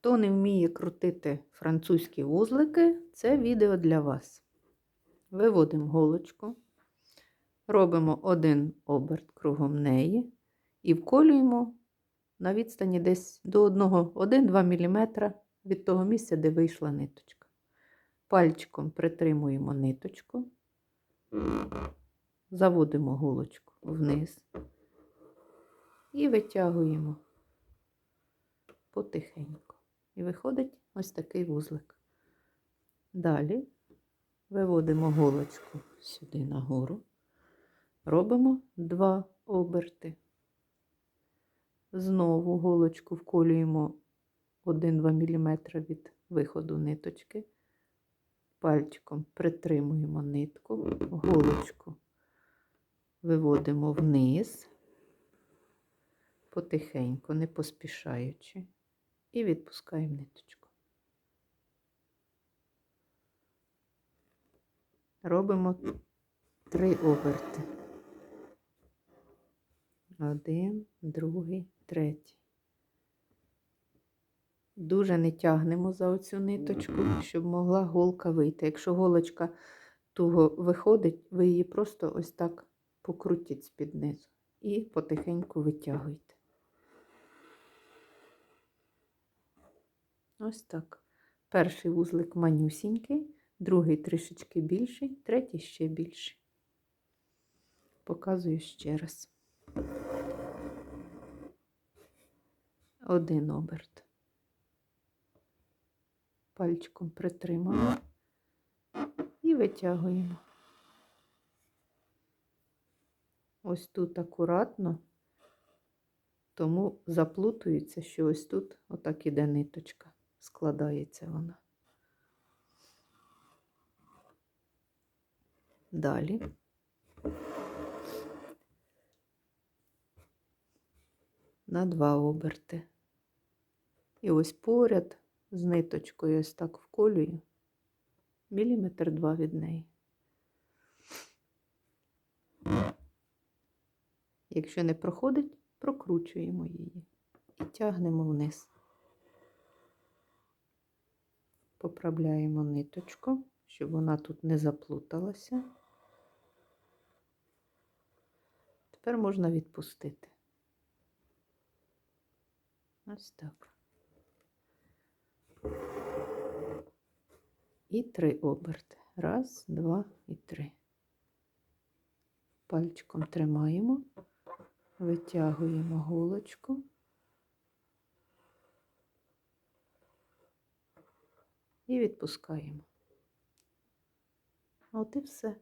Хто не вміє крутити французькі вузлики, це відео для вас. Виводимо голочку, робимо один оберт кругом неї і вколюємо на відстані десь до 1-2 мм від того місця, де вийшла ниточка. Пальчиком притримуємо ниточку, заводимо голочку вниз і витягуємо потихеньку. І виходить ось такий вузлик. Далі виводимо голочку сюди нагору, робимо два оберти. Знову голочку вколюємо 1-2 мм від виходу ниточки. Пальчиком притримуємо нитку, голочку виводимо вниз, потихеньку, не поспішаючи, і відпускаємо ниточку. Робимо три оберти. Один, другий, третій. Дуже не тягнемо за оцю ниточку, щоб могла голка вийти. Якщо голочка туго виходить, ви її просто ось так покрутіть з-під низу і потихеньку витягуйте. Ось так. Перший вузлик манюсінький, другий трішечки більший, третій ще більший. Показую ще раз. Один оберт. Пальчиком притримуємо і витягуємо. Ось тут акуратно, тому заплутується, що ось тут отак іде ниточка, складається вона. Далі. На два оберти. І ось поряд з ниточкою ось так вколюю, міліметр два від неї. Якщо не проходить, прокручуємо її і тягнемо вниз. Поправляємо ниточку, щоб вона тут не заплуталася. Тепер можна відпустити. Ось так. І три оберти. Раз, два і три. Пальчиком тримаємо, витягуємо голочку. І відпускаємо. От і все.